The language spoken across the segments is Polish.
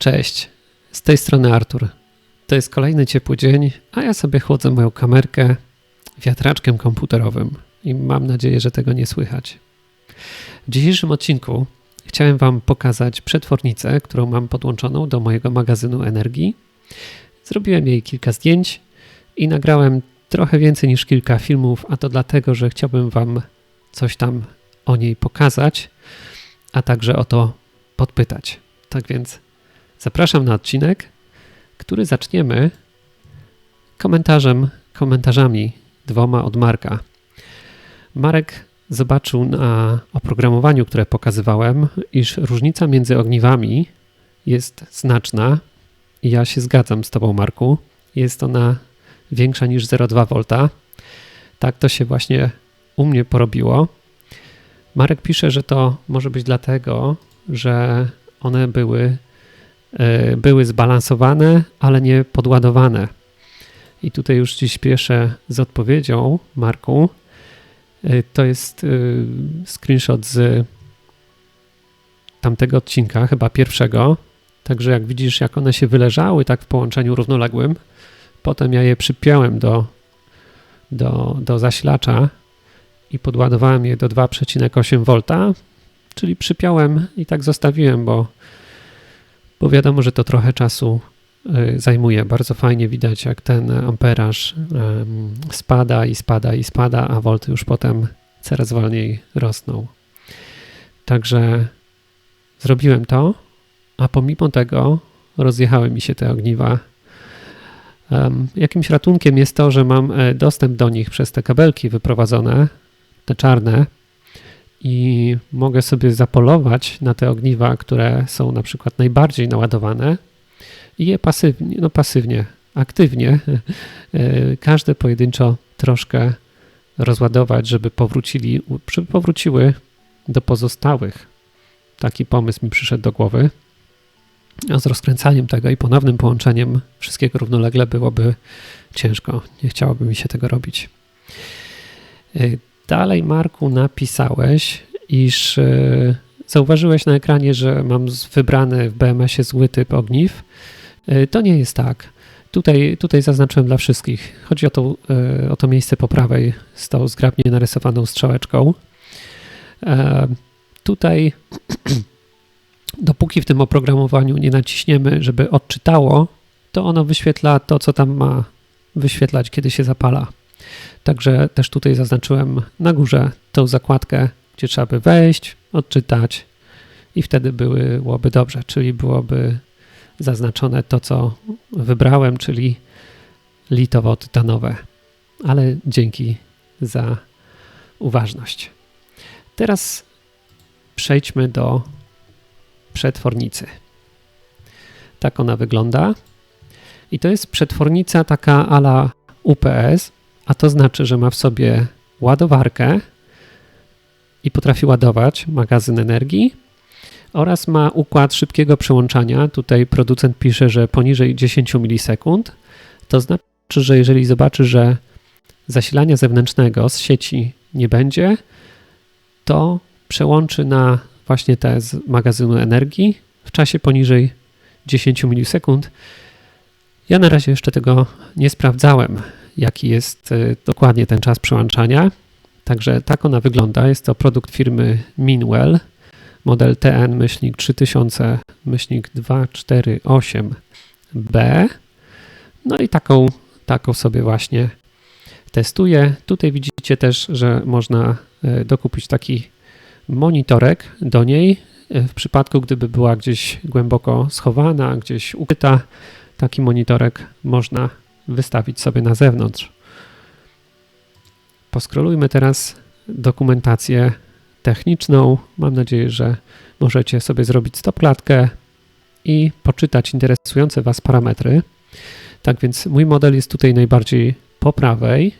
Cześć, z tej strony Artur. To jest kolejny ciepły dzień, a ja sobie chłodzę moją kamerkę wiatraczkiem komputerowym i mam nadzieję, że tego nie słychać. W dzisiejszym odcinku chciałem Wam pokazać przetwornicę, którą mam podłączoną do mojego magazynu energii. Zrobiłem jej kilka zdjęć i nagrałem trochę więcej niż kilka filmów, a to dlatego, że chciałbym Wam coś tam o niej pokazać, a także o to podpytać. Tak więc zapraszam na odcinek, który zaczniemy komentarzem, komentarzami dwoma od Marka. Marek zobaczył na oprogramowaniu, które pokazywałem, iż różnica między ogniwami jest znaczna ja się zgadzam z Tobą, Marku. Jest ona większa niż 0,2 V. Tak to się właśnie u mnie porobiło. Marek pisze, że to może być dlatego, że one były, były zbalansowane, ale nie podładowane. I tutaj już Ci śpieszę z odpowiedzią, Marku. E, to jest e, screenshot z tamtego odcinka, chyba pierwszego. Także jak widzisz, jak one się wyleżały tak w połączeniu równoległym, potem ja je przypiąłem do, do, do zasilacza i podładowałem je do 2,8 V, czyli przypiąłem i tak zostawiłem, bo, bo wiadomo, że to trochę czasu y, zajmuje. Bardzo fajnie widać, jak ten amperaż spada i spada i spada, a volty już potem coraz wolniej rosną. Także zrobiłem to, a pomimo tego rozjechały mi się te ogniwa. Jakimś ratunkiem jest to, że mam e, dostęp do nich przez te kabelki wyprowadzone, te czarne, i mogę sobie zapolować na te ogniwa, które są na przykład najbardziej naładowane i je pasywnie, no pasywnie, aktywnie, e, każde pojedynczo troszkę rozładować, żeby powrócili, żeby powróciły do pozostałych. Taki pomysł mi przyszedł do głowy. A z rozkręcaniem tego i ponownym połączeniem wszystkiego równolegle byłoby ciężko. Nie chciałoby mi się tego robić. Dalej, Marku, napisałeś, iż e, zauważyłeś na ekranie, że mam wybrany w BMS-ie zły typ ogniw. E, to nie jest tak. Tutaj, tutaj zaznaczyłem dla wszystkich. Chodzi o to, e, o to miejsce po prawej z tą zgrabnie narysowaną strzałeczką. Tutaj, dopóki w tym oprogramowaniu nie naciśniemy, żeby odczytało, to ono wyświetla to, co tam ma wyświetlać, kiedy się zapala. Także też tutaj zaznaczyłem na górze tą zakładkę, gdzie trzeba by wejść, odczytać i wtedy byłoby dobrze, czyli byłoby zaznaczone to, co wybrałem, czyli litowo-tytanowe. Ale dzięki za uważność. Teraz przejdźmy do przetwornicy. Tak ona wygląda. I to jest przetwornica taka ala UPS, a to znaczy, że ma w sobie ładowarkę i potrafi ładować magazyn energii oraz ma układ szybkiego przełączania. Tutaj producent pisze, że poniżej 10 milisekund. To znaczy, że jeżeli zobaczy, że zasilania zewnętrznego z sieci nie będzie, to przełączy na właśnie te z magazynu energii w czasie poniżej 10 milisekund. Ja na razie jeszcze tego nie sprawdzałem jaki jest e, dokładnie ten czas przełączania. Także tak ona wygląda. Jest to produkt firmy Minwell, model TN-3000-248B. No i taką, taką sobie właśnie testuję. Tutaj widzicie też, że można e, dokupić taki monitorek do niej. E, w przypadku, gdyby była gdzieś głęboko schowana, gdzieś ukryta, taki monitorek można wystawić sobie na zewnątrz. Poskrolujmy teraz dokumentację techniczną. Mam nadzieję, że możecie sobie zrobić stopklatkę i poczytać interesujące Was parametry. Tak więc mój model jest tutaj najbardziej po prawej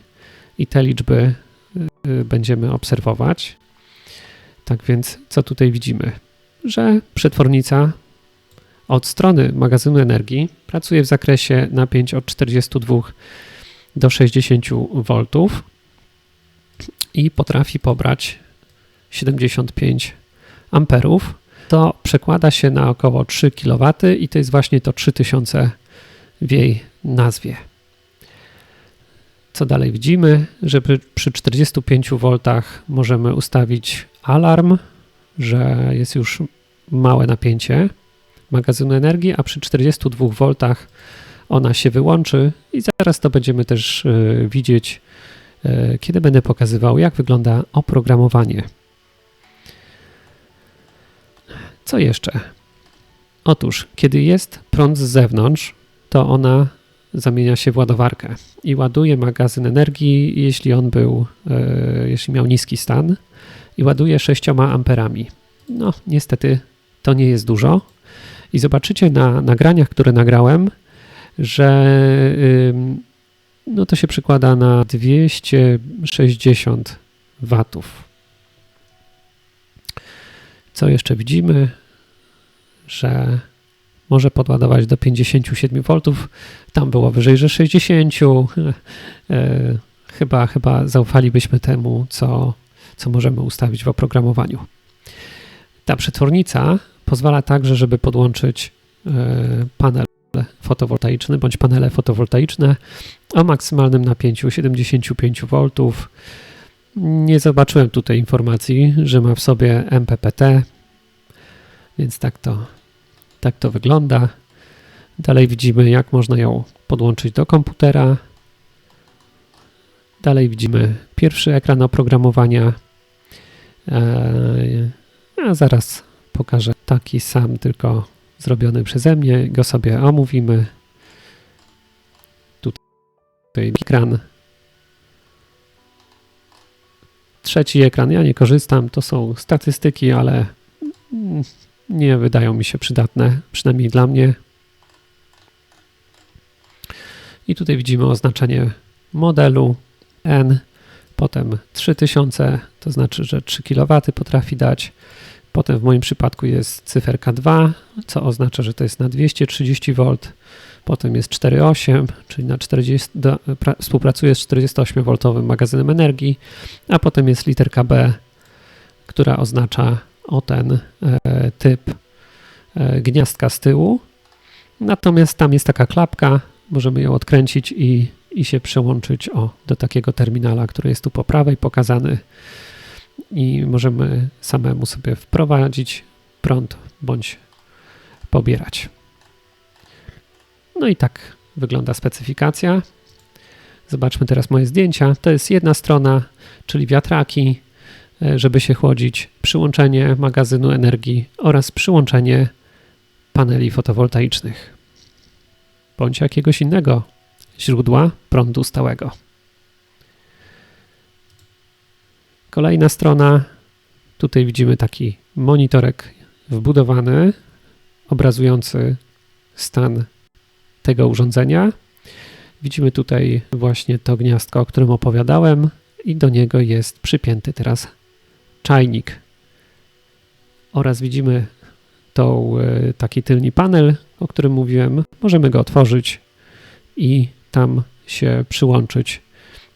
i te liczby y, będziemy obserwować. Tak więc co tutaj widzimy? Że przetwornica od strony magazynu energii pracuje w zakresie napięć od 42 do 60 V i potrafi pobrać 75 amperów. to przekłada się na około 3 kW i to jest właśnie to 3000 w jej nazwie. Co dalej widzimy? Że przy 45 V możemy ustawić alarm, że jest już małe napięcie magazynu energii, a przy 42 V ona się wyłączy i zaraz to będziemy też e, widzieć, e, kiedy będę pokazywał, jak wygląda oprogramowanie. Co jeszcze? Otóż, kiedy jest prąd z zewnątrz, to ona zamienia się w ładowarkę i ładuje magazyn energii, jeśli on był, e, jeśli miał niski stan i ładuje 6 amperami. No, niestety to nie jest dużo. I zobaczycie na nagraniach, które nagrałem, że no to się przykłada na 260 watów. Co jeszcze widzimy? Że może podładować do 57 V. Tam było wyżej, że 60. E, chyba, chyba zaufalibyśmy temu, co, co możemy ustawić w oprogramowaniu. Ta przetwornica pozwala także, żeby podłączyć e, panel fotowoltaiczny bądź panele fotowoltaiczne o maksymalnym napięciu 75 V. Nie zobaczyłem tutaj informacji, że ma w sobie MPPT, więc tak to, tak to wygląda. Dalej widzimy, jak można ją podłączyć do komputera. Dalej widzimy pierwszy ekran oprogramowania. Eee, a zaraz pokażę taki sam, tylko zrobiony przeze mnie. Go sobie omówimy. Tutaj ekran. Trzeci ekran, ja nie korzystam, to są statystyki, ale nie wydają mi się przydatne, przynajmniej dla mnie. I tutaj widzimy oznaczenie modelu N, potem 3000, to znaczy, że 3 kW potrafi dać. Potem w moim przypadku jest cyferka 2, co oznacza, że to jest na 230 V. Potem jest 4,8, czyli na 40, do, pra, współpracuje z 48V magazynem energii, a potem jest literka B, która oznacza o ten e, typ e, gniazdka z tyłu. Natomiast tam jest taka klapka, możemy ją odkręcić i, i się przełączyć o, do takiego terminala, który jest tu po prawej pokazany i możemy samemu sobie wprowadzić prąd bądź pobierać. No i tak wygląda specyfikacja. Zobaczmy teraz moje zdjęcia. To jest jedna strona, czyli wiatraki, e, żeby się chłodzić, przyłączenie magazynu energii oraz przyłączenie paneli fotowoltaicznych bądź jakiegoś innego źródła prądu stałego. Kolejna strona. Tutaj widzimy taki monitorek wbudowany, obrazujący stan tego urządzenia. Widzimy tutaj właśnie to gniazdko, o którym opowiadałem i do niego jest przypięty teraz czajnik. Oraz widzimy tą, e, taki tylny panel, o którym mówiłem. Możemy go otworzyć i tam się przyłączyć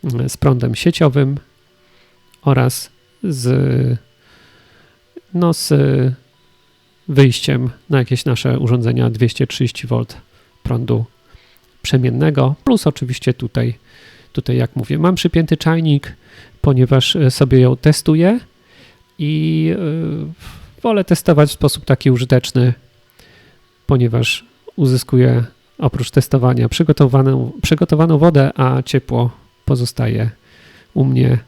e, z prądem sieciowym oraz z, no, z wyjściem na jakieś nasze urządzenia 230V prądu przemiennego, plus oczywiście tutaj, tutaj jak mówię, mam przypięty czajnik, ponieważ e, sobie ją testuję i yy, wolę testować w sposób taki użyteczny, ponieważ uzyskuję oprócz testowania przygotowaną, przygotowaną wodę, a ciepło pozostaje u mnie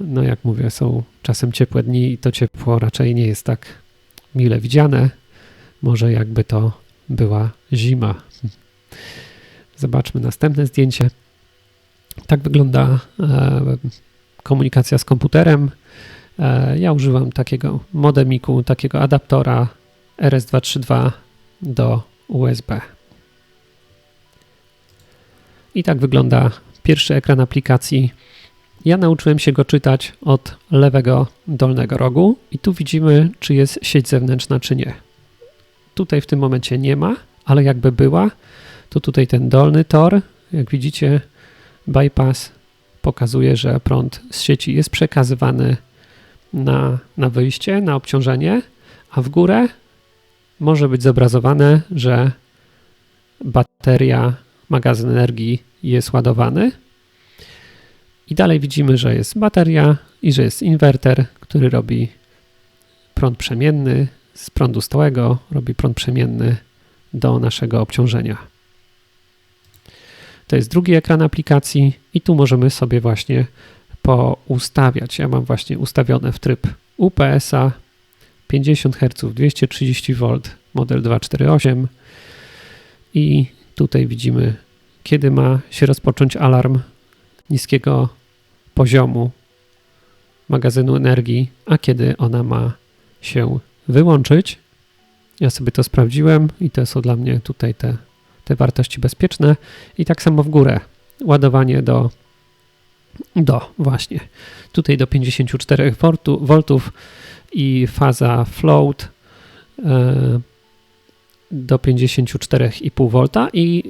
no jak mówię, są czasem ciepłe dni i to ciepło raczej nie jest tak mile widziane. Może jakby to była zima. Zobaczmy następne zdjęcie. Tak wygląda e, komunikacja z komputerem. E, ja używam takiego modemiku, takiego adaptora RS232 do USB. I tak wygląda pierwszy ekran aplikacji ja nauczyłem się go czytać od lewego dolnego rogu i tu widzimy, czy jest sieć zewnętrzna, czy nie. Tutaj w tym momencie nie ma, ale jakby była, to tutaj ten dolny tor, jak widzicie, bypass pokazuje, że prąd z sieci jest przekazywany na, na wyjście, na obciążenie, a w górę może być zobrazowane, że bateria, magazyn energii jest ładowany. I dalej widzimy, że jest bateria i że jest inwerter, który robi prąd przemienny z prądu stałego, robi prąd przemienny do naszego obciążenia. To jest drugi ekran aplikacji i tu możemy sobie właśnie poustawiać. Ja mam właśnie ustawione w tryb UPS-a 50 Hz, 230 V, model 248 i tutaj widzimy, kiedy ma się rozpocząć alarm niskiego poziomu magazynu energii, a kiedy ona ma się wyłączyć. Ja sobie to sprawdziłem i to są dla mnie tutaj te, te wartości bezpieczne. I tak samo w górę. Ładowanie do, do właśnie tutaj do 54 V i faza float e, do 54,5 V i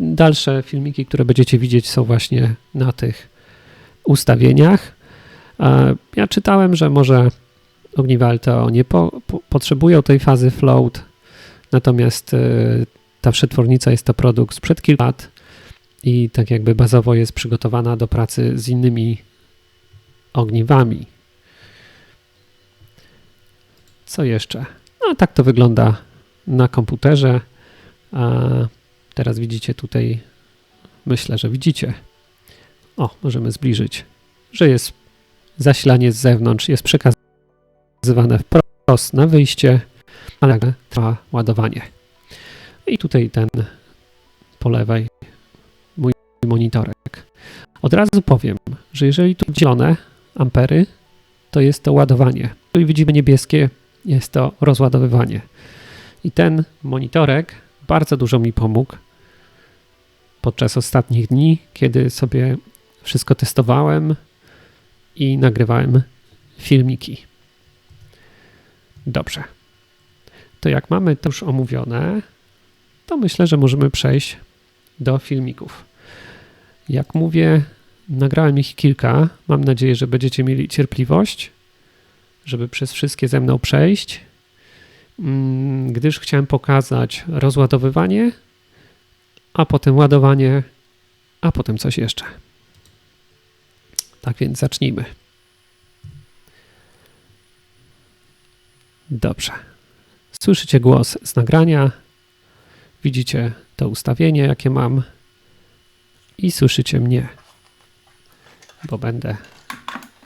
dalsze filmiki, które będziecie widzieć są właśnie na tych ustawieniach. Ja czytałem, że może ogniwa LTO nie po, po, potrzebują tej fazy float, natomiast y, ta przetwornica jest to produkt sprzed kilku lat i tak jakby bazowo jest przygotowana do pracy z innymi ogniwami. Co jeszcze? No tak to wygląda na komputerze. A teraz widzicie tutaj, myślę, że widzicie. O, możemy zbliżyć, że jest zasilanie z zewnątrz, jest przekaz wzywane wprost na wyjście, ale trwa ładowanie. I tutaj ten po lewej mój monitorek. Od razu powiem, że jeżeli tu zielone ampery, to jest to ładowanie. Jeżeli widzimy niebieskie, jest to rozładowywanie. I ten monitorek bardzo dużo mi pomógł podczas ostatnich dni, kiedy sobie wszystko testowałem i nagrywałem filmiki. Dobrze. To jak mamy to już omówione, to myślę, że możemy przejść do filmików. Jak mówię, nagrałem ich kilka. Mam nadzieję, że będziecie mieli cierpliwość, żeby przez wszystkie ze mną przejść, mm, gdyż chciałem pokazać rozładowywanie, a potem ładowanie, a potem coś jeszcze. Tak więc zacznijmy. Dobrze. Słyszycie głos z nagrania, widzicie to ustawienie, jakie mam i słyszycie mnie, bo będę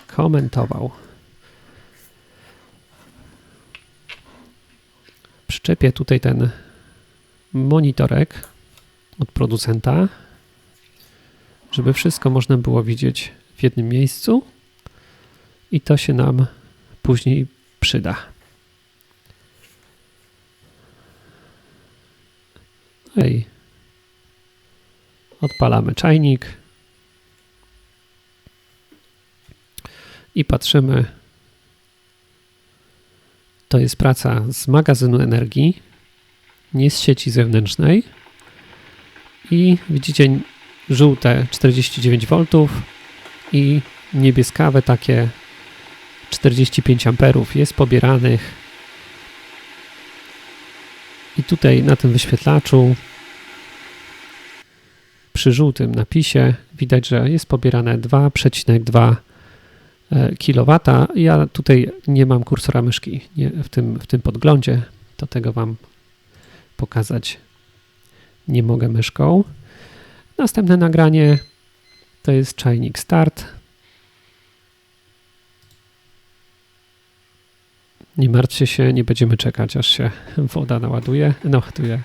komentował. Przyczepię tutaj ten monitorek od producenta, żeby wszystko można było widzieć w jednym miejscu i to się nam później przyda. Ej. Odpalamy czajnik. I patrzymy. To jest praca z magazynu energii, nie z sieci zewnętrznej. I widzicie żółte 49 V i niebieskawe takie 45 amperów jest pobieranych i tutaj na tym wyświetlaczu przy żółtym napisie widać, że jest pobierane 2,2 e, kW. Ja tutaj nie mam kursora myszki nie, w, tym, w tym podglądzie, to tego Wam pokazać nie mogę myszką. Następne nagranie to jest czajnik start. Nie martwcie się, nie będziemy czekać, aż się woda naładuje, naładuje,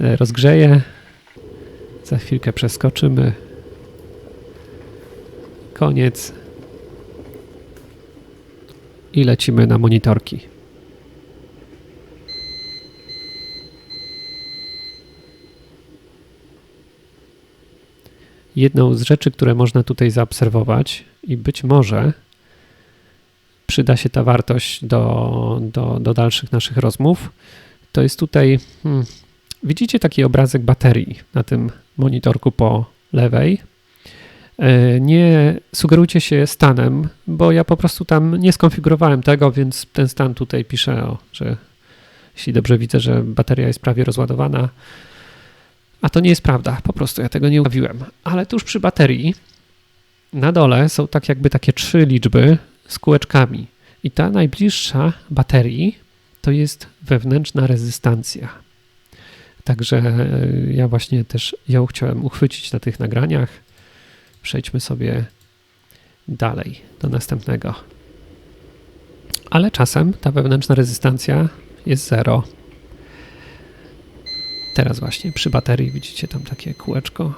e, rozgrzeje. Za chwilkę przeskoczymy. Koniec. I lecimy na monitorki. Jedną z rzeczy, które można tutaj zaobserwować i być może przyda się ta wartość do, do, do dalszych naszych rozmów, to jest tutaj, hmm, widzicie taki obrazek baterii na tym monitorku po lewej. E, nie sugerujcie się stanem, bo ja po prostu tam nie skonfigurowałem tego, więc ten stan tutaj pisze, że jeśli dobrze widzę, że bateria jest prawie rozładowana, a to nie jest prawda, po prostu ja tego nie ustawiłem. Ale tuż przy baterii na dole są tak jakby takie trzy liczby z kółeczkami. I ta najbliższa baterii to jest wewnętrzna rezystancja. Także e, ja właśnie też ją chciałem uchwycić na tych nagraniach. Przejdźmy sobie dalej do następnego. Ale czasem ta wewnętrzna rezystancja jest zero. Teraz właśnie przy baterii widzicie tam takie kółeczko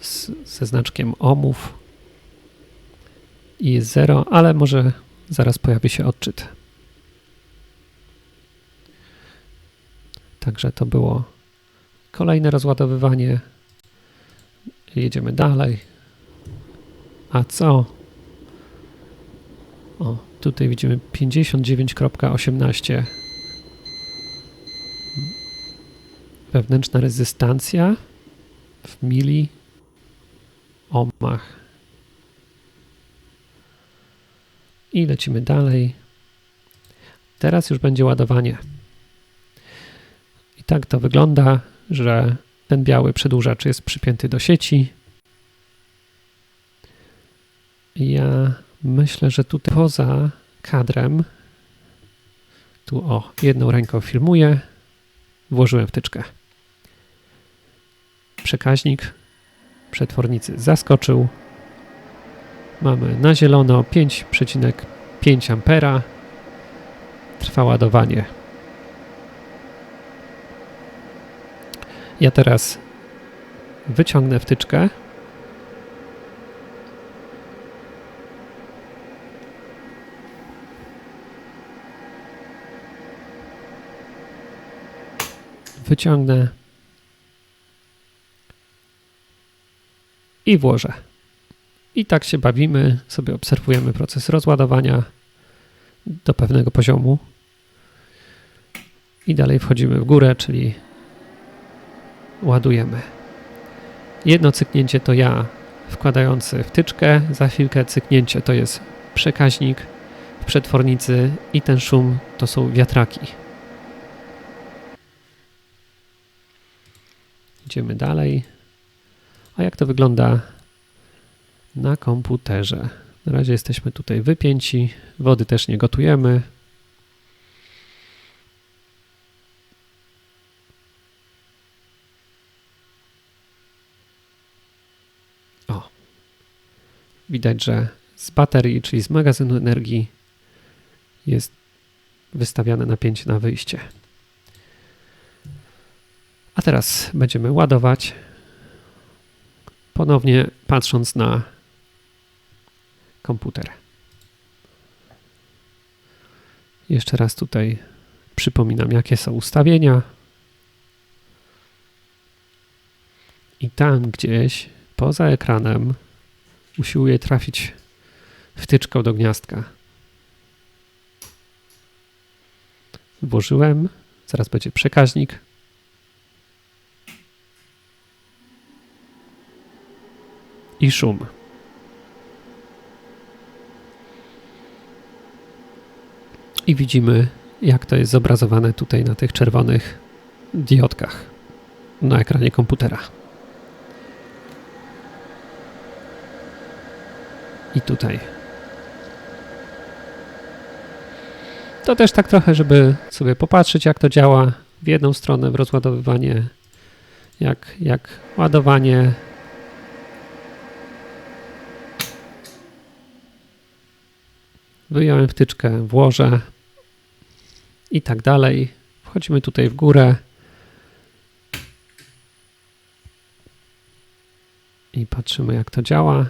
z, ze znaczkiem ohmów i jest zero, ale może zaraz pojawi się odczyt. Także to było kolejne rozładowywanie. Jedziemy dalej. A co? O, tutaj widzimy 59.18 wewnętrzna rezystancja w mili ohmach. I lecimy dalej. Teraz już będzie ładowanie. I tak to wygląda, że ten biały przedłużacz jest przypięty do sieci. Ja myślę, że tutaj poza kadrem, tu o, jedną ręką filmuję, włożyłem wtyczkę. Przekaźnik przetwornicy zaskoczył. Mamy na zielono 5,5 ampera. Trwa ładowanie. Ja teraz wyciągnę wtyczkę. Wyciągnę i włożę. I tak się bawimy, sobie obserwujemy proces rozładowania do pewnego poziomu. I dalej wchodzimy w górę, czyli ładujemy. Jedno cyknięcie to ja wkładający wtyczkę, za chwilkę cyknięcie to jest przekaźnik w przetwornicy i ten szum to są wiatraki. Idziemy dalej. A jak to wygląda na komputerze? Na razie jesteśmy tutaj wypięci, wody też nie gotujemy. O, widać, że z baterii, czyli z magazynu energii jest wystawiane napięcie na wyjście. A teraz będziemy ładować ponownie patrząc na komputer. Jeszcze raz tutaj przypominam, jakie są ustawienia. I tam gdzieś poza ekranem usiłuję trafić wtyczką do gniazdka. Włożyłem, zaraz będzie przekaźnik. I szum. I widzimy, jak to jest zobrazowane tutaj na tych czerwonych diodkach na ekranie komputera. I tutaj. To też tak trochę, żeby sobie popatrzeć, jak to działa w jedną stronę w rozładowywanie, jak, jak ładowanie Wyjąłem wtyczkę, włożę i tak dalej. Wchodzimy tutaj w górę. I patrzymy jak to działa.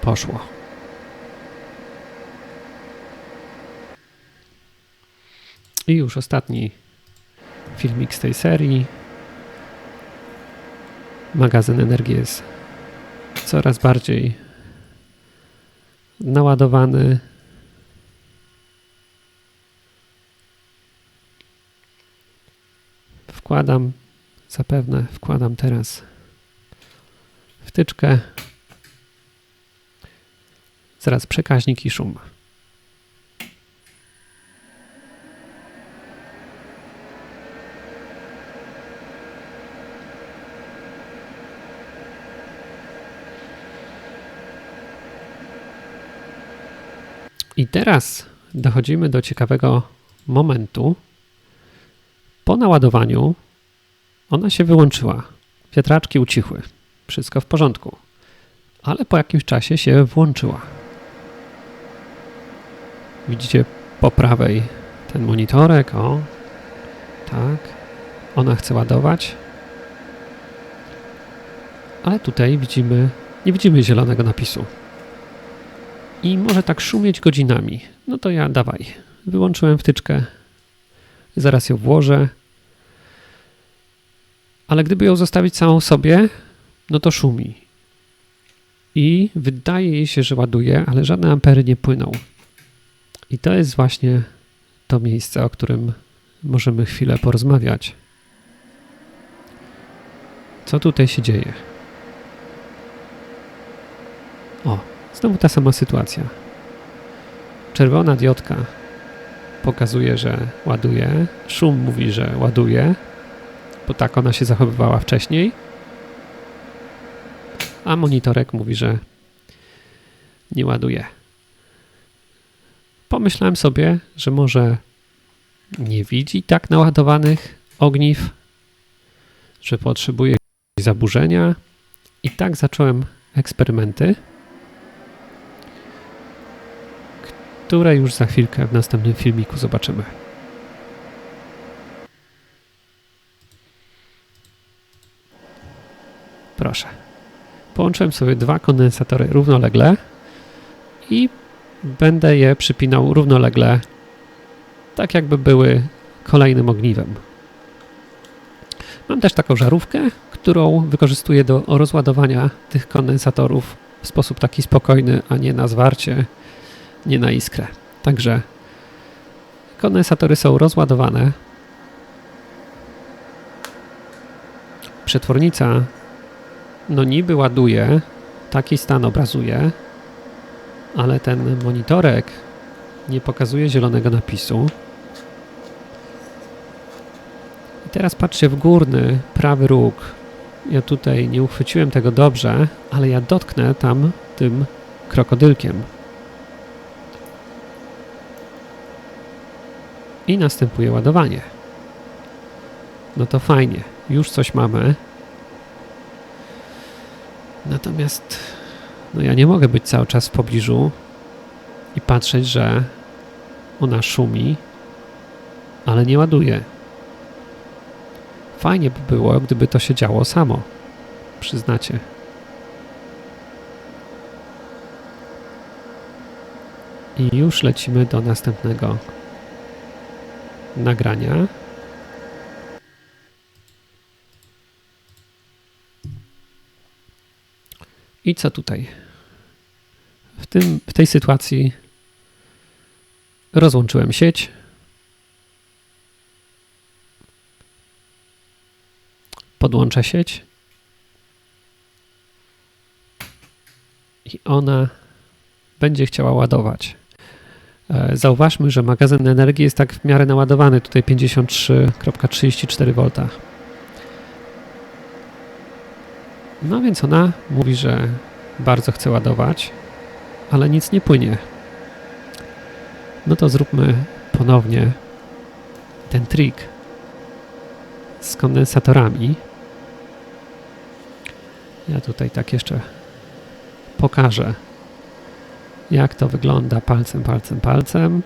Poszło. I już ostatni filmik z tej serii. Magazyn energii jest coraz bardziej naładowany. Wkładam zapewne wkładam teraz wtyczkę. Zaraz przekaźnik i szum. I teraz dochodzimy do ciekawego momentu. Po naładowaniu ona się wyłączyła. Wiatraczki ucichły. Wszystko w porządku. Ale po jakimś czasie się włączyła. Widzicie po prawej ten monitorek, o, tak. Ona chce ładować. Ale tutaj widzimy, nie widzimy zielonego napisu. I może tak szumieć godzinami. No to ja dawaj. Wyłączyłem wtyczkę. Zaraz ją włożę. Ale gdyby ją zostawić samą sobie, no to szumi. I wydaje jej się, że ładuje, ale żadne ampery nie płyną. I to jest właśnie to miejsce, o którym możemy chwilę porozmawiać. Co tutaj się dzieje? O, znowu ta sama sytuacja. Czerwona diodka pokazuje, że ładuje. Szum mówi, że ładuje, bo tak ona się zachowywała wcześniej. A monitorek mówi, że nie ładuje. Pomyślałem sobie, że może nie widzi tak naładowanych ogniw, że potrzebuje zaburzenia. I tak zacząłem eksperymenty, które już za chwilkę w następnym filmiku zobaczymy. Proszę. Połączyłem sobie dwa kondensatory równolegle i będę je przypinał równolegle, tak jakby były kolejnym ogniwem. Mam też taką żarówkę, którą wykorzystuję do rozładowania tych kondensatorów w sposób taki spokojny, a nie na zwarcie, nie na iskrę. Także kondensatory są rozładowane. Przetwornica no niby ładuje, taki stan obrazuje, ale ten monitorek nie pokazuje zielonego napisu. I teraz patrzcie w górny, prawy róg. Ja tutaj nie uchwyciłem tego dobrze, ale ja dotknę tam tym krokodylkiem. I następuje ładowanie. No to fajnie, już coś mamy. Natomiast no ja nie mogę być cały czas w pobliżu i patrzeć, że ona szumi, ale nie ładuje. Fajnie by było, gdyby to się działo samo. Przyznacie. I już lecimy do następnego nagrania. I co tutaj? W, tym, w tej sytuacji rozłączyłem sieć. Podłączę sieć. I ona będzie chciała ładować. E, zauważmy, że magazyn energii jest tak w miarę naładowany. Tutaj 53,34 V. No więc ona mówi, że bardzo chce ładować, ale nic nie płynie. No to zróbmy ponownie ten trik z kondensatorami. Ja tutaj tak jeszcze pokażę, jak to wygląda palcem, palcem, palcem.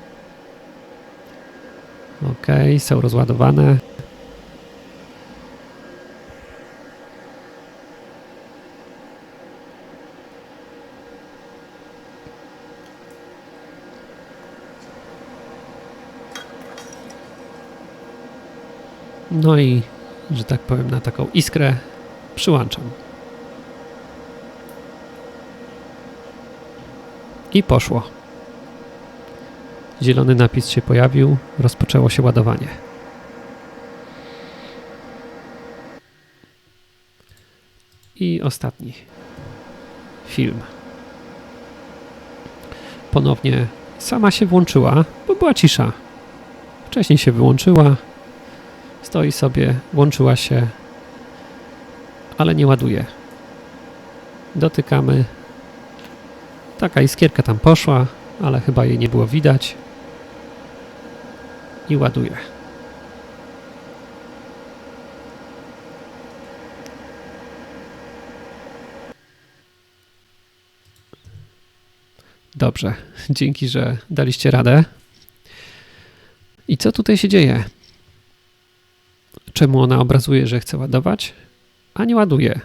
Ok, są rozładowane. No i, że tak powiem, na taką iskrę przyłączam. I poszło. Zielony napis się pojawił, rozpoczęło się ładowanie. I ostatni film. Ponownie sama się włączyła, bo była cisza. Wcześniej się wyłączyła, stoi sobie, włączyła się, ale nie ładuje. Dotykamy. Taka iskierka tam poszła, ale chyba jej nie było widać. I ładuje. Dobrze, dzięki, że daliście radę. I co tutaj się dzieje? Czemu ona obrazuje, że chce ładować, a nie ładuje?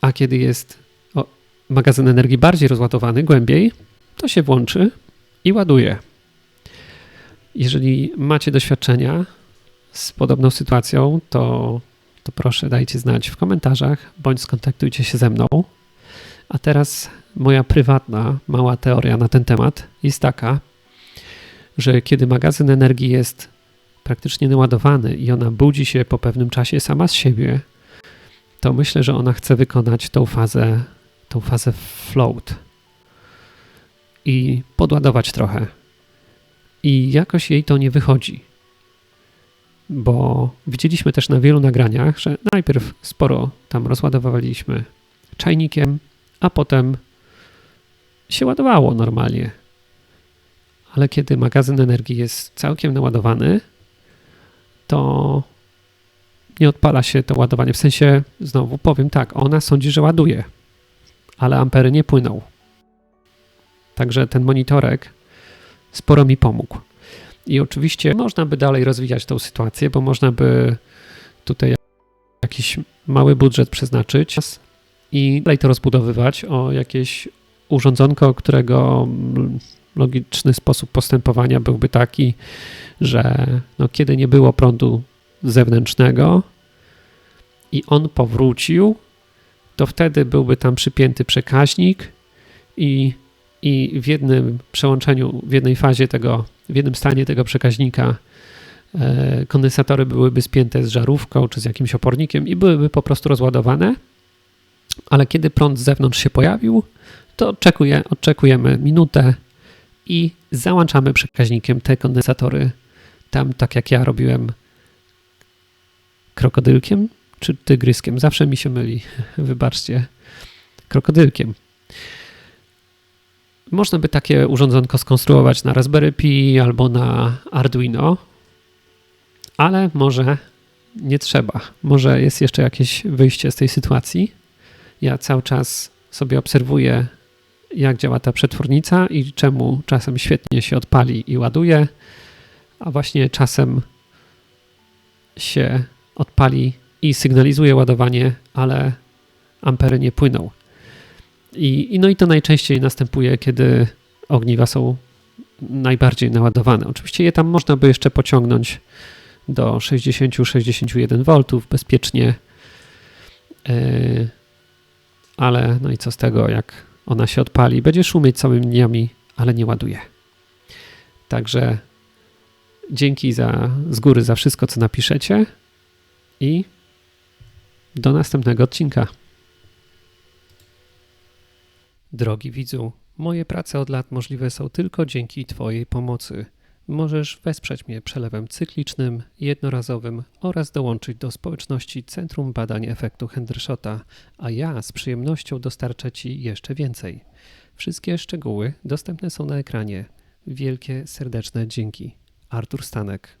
A kiedy jest magazyn energii bardziej rozładowany, głębiej, to się włączy i ładuje. Jeżeli macie doświadczenia z podobną sytuacją, to, to proszę dajcie znać w komentarzach bądź skontaktujcie się ze mną. A teraz moja prywatna, mała teoria na ten temat jest taka, że kiedy magazyn energii jest praktycznie naładowany i ona budzi się po pewnym czasie sama z siebie, to myślę, że ona chce wykonać tą fazę, tą fazę float i podładować trochę. I jakoś jej to nie wychodzi. Bo widzieliśmy też na wielu nagraniach, że najpierw sporo tam rozładowaliśmy czajnikiem, a potem się ładowało normalnie. Ale kiedy magazyn energii jest całkiem naładowany, to nie odpala się to ładowanie. W sensie, znowu powiem tak, ona sądzi, że ładuje, ale ampery nie płyną. Także ten monitorek sporo mi pomógł. I oczywiście można by dalej rozwijać tą sytuację, bo można by tutaj jakiś mały budżet przeznaczyć i dalej to rozbudowywać o jakieś urządzonko, którego logiczny sposób postępowania byłby taki, że no, kiedy nie było prądu zewnętrznego i on powrócił, to wtedy byłby tam przypięty przekaźnik i, i w jednym przełączeniu, w jednej fazie tego, w jednym stanie tego przekaźnika e, kondensatory byłyby spięte z żarówką czy z jakimś opornikiem i byłyby po prostu rozładowane, ale kiedy prąd z zewnątrz się pojawił, to oczekuje, oczekujemy minutę i załączamy przekaźnikiem te kondensatory tam, tak jak ja robiłem krokodylkiem czy tygryskiem. Zawsze mi się myli, wybaczcie, krokodylkiem. Można by takie urządzonko skonstruować na Raspberry Pi albo na Arduino, ale może nie trzeba. Może jest jeszcze jakieś wyjście z tej sytuacji. Ja cały czas sobie obserwuję jak działa ta przetwornica i czemu czasem świetnie się odpali i ładuje, a właśnie czasem się odpali i sygnalizuje ładowanie, ale ampery nie płyną. I, i no i to najczęściej następuje, kiedy ogniwa są najbardziej naładowane. Oczywiście je tam można by jeszcze pociągnąć do 60-61 V bezpiecznie, yy, ale no i co z tego, jak ona się odpali, będzie szumieć całymi dniami, ale nie ładuje. Także dzięki za, z góry za wszystko, co napiszecie i do następnego odcinka. Drogi widzu, moje prace od lat możliwe są tylko dzięki Twojej pomocy. Możesz wesprzeć mnie przelewem cyklicznym, jednorazowym oraz dołączyć do społeczności Centrum Badań Efektu Hendershota, a ja z przyjemnością dostarczę Ci jeszcze więcej. Wszystkie szczegóły dostępne są na ekranie. Wielkie, serdeczne dzięki. Artur Stanek